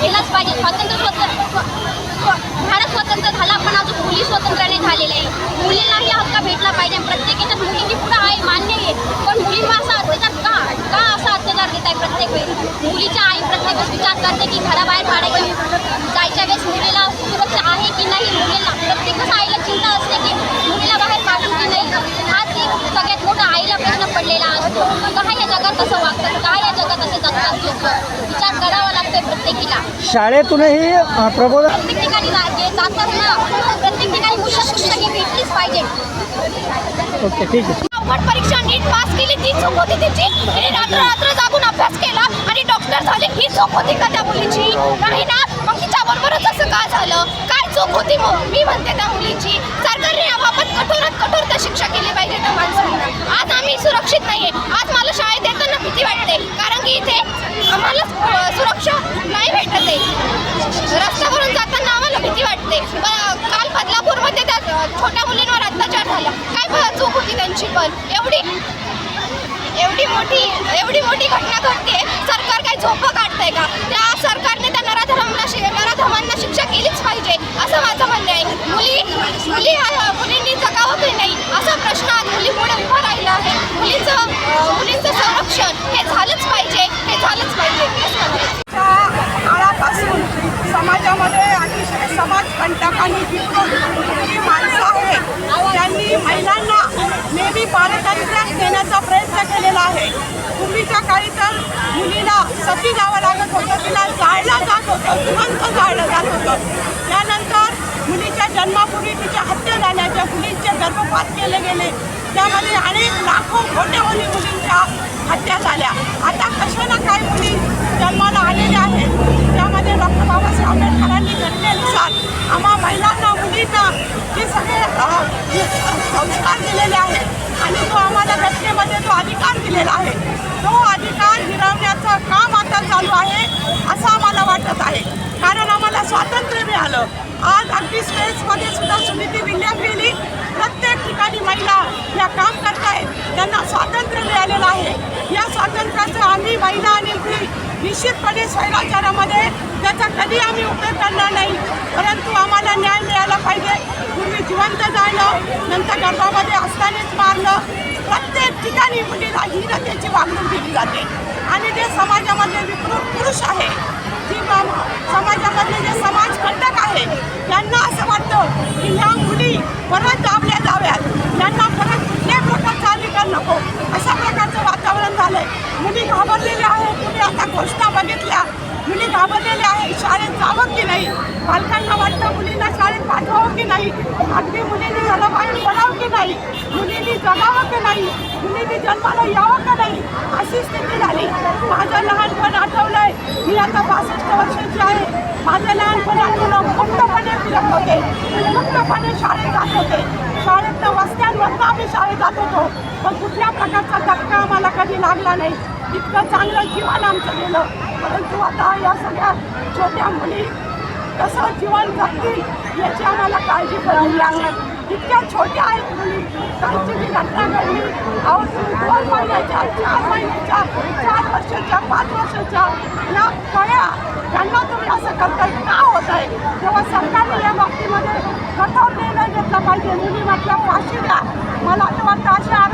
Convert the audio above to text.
न्याय पाहिजे. स्वातंत्र्य स्वतंत्र भारत स्वतंत्र झाला पण अजून मुली स्वतंत्र नाही झालेले आहे. मुलींनाही हक्क भेटला पाहिजे. प्रत्येक याच्यात मुलींची पुढं आहे मान्य आहे. पण मुलींवर असा अत्याचार का? का असा अत्याचार घेत आहे प्रत्येक वेळी? मुलीच्या आई प्रत्येक वेळेस विचार करते की घराबाहेर पाडायची. जायच्या वेळेस मुलीला सुरक्षा आहे की नाही मुलीला? प्रत्येकच आईला चिंता असते की मुलीला बाहेर पाडू की नाही. हाच एक सगळ्यात मोठा आईला प्रश्न पडलेला असतो. का या जगात असं वागतात? का या जगात असं जगतात लोक? प्रत्येकीला. शाळेतूनही प्रबोधन प्रत्येक ठिकाणी जा- जे जातात ना प्रत्येक ठिकाणी मुलं शिक्षक भेटलीच पाहिजे. ओके ठीक आहे. परीक्षा नीट पास केली ती चूक होती त्याची तिने रात्र रात्र जागून अभ्यास केला आणि डॉक्टर झाले. ही चूक होती का त्या मुलीची? नाही ना. मग तिच्या बरोबरच असं का झालं? काय चूक होती मग? मी म्हणते त्या मुलीची. सरकारने याबाबत कठोरात कठोर शिक्षा केली पाहिजे त्या माणसांना आज आम्ही सुरक्षित नाहीये आज मला शाळेत येताना भीती वाटते कारण की इथे आम्हाला अ, सुरक्षा नाही भेटत आहे रस्त्यावरून जाताना आम्हाला भीती वाटते पण काल बदलापूरमध्ये त्या अ, छोट्या मुलींवर अत्याचार झाला काय ब- चूक होती त्यांची पण एवढी एवढी मोठी एवढी मोठी घटना घडते सरकार काय झोपं काढतंय का त्या सरकारने त्या नराधमांना शि नराधमांना शिक्षा केलीच पाहिजे असं माझं म्हणणं आहे मुली मुली हा- मुलींनी जगावं की नाही असा प्रश्न आज मुली पुढे उभा राहिला आहे मुलीचं अं, मुलींचं संरक्षण हे झालंच पाहिजे हे झालंच पाहिजे असं मला वाटतं. त्या काळापासून समाजामध्ये अतिशय समाजकंटक आणि जी माणसं आहेत त्यांनी महिलांना नेहमी पारतंत्र्यात देण्याचा प्रयत्न केलेला आहे. पूर्वीच्या काळी तर मुलीला सती जावं लागत होतं तिला जाळलं जात होतं जिवंत जाळलं जात होतं. त्यानंतर मुलीच्या जन्मापूर्वी तिच्या हत्या झाल्याच्या मुलींचे गर्भपात केले गेले त्यामध्ये अनेक लाखो कोट्यवधी मुलींच्या हत्या झाल्या आता कशा ना काही मुली जन्माला आलेल्या आहेत त्यामध्ये डॉक्टर बाबासाहेब आंबेडकरांनी घटनेनुसार आम्हा महिलांना मुलींना जे सगळे अ, संस्कार दिलेले आहेत आणि तो आम्हाला घटनेमध्ये जो अधिकार दिलेला आहे तो अधिकार हिरवण्याचं काम आता चालू आहे असं आम्हाला वाटत आहे कारण आम्हाला स्वातंत्र्य मिळालं आज अगदी स्पेसमध्ये सुद्धा सुनीती विल्यम गेली प्रत्येक ठिकाणी महिला या काम करतायत. त्यांना स्वातंत्र्य मिळालेलं आहे. या स्वातंत्र्याचं आम्ही महिला आणि मुली निश्चितपणे स्वैराचारामध्ये त्याचा कधी आम्ही उपयोग करणार नाही. परंतु आम्हाला न्याय मिळाला पाहिजे. पूर्वी जिवंत जाणं नंतर गर्भामध्ये असतानाच मारणं प्रत्येक ठिकाणी मुलीला हीनतेची वागणूक दिली जाते. आणि ते समाजामधले विकृत पुरुष आहे जी समाजामध्ये समाजामधले जे समाज कंटक आहे त्यांना असं वाटतं की ह्या मुली परत दाबल्या जाव्यात यांना परत कुठल्याही प्रकारचा अधिकार नको अशा प्रकारचं वातावरण झालंय घाबरलेले आहे. तुम्ही आता घोषणा बघितल्या मुली घाबरलेल्या आहे शाळेत जावं की नाही? पालकांना वाटतं मुलींना शाळेत पाठवावं की नाही? अगदी मुलींनी घराबाहेर पडावं की नाही? मुलींनी जगावं की नाही? मुलींनी जन्माला यावं का नाही? अशी स्थिती झाली. माझं लहानपण आठवलंय. मी आता बासष्ट वर्षाची आहे. माझं लहानपण आठवलं. मुक्तपणे फिरत होते. मुक्तपणे शाळेत जात होते. शाळेतनं वस्त्यांवरनं आम्ही शाळेत जात होतो. पण कुठल्या प्रकारचा धक्का आम्हाला कधी लागला नाही. इतकं चांगलं जीवन आमचं गेलं. परंतु आता या सगळ्या छोट्या मुली कसं जीवन जगतील याची आम्हाला काळजी करावी लागणार. इतक्या छोट्या आहेत मुली. त्यांची जी घटना घडली अहो तुम्ही दोन महिन्याच्या चार महिन्याच्या चार वर्षाच्या पाच वर्षाच्या या कळ्या. त्यांना तुम्ही असं करताय का होत आहे तेव्हा सरकारने या बाबतीमध्ये कठोर निर्णय घेतला पाहिजे. मुली म्हटलं फाशी द्या. मला तर वाटतं अशा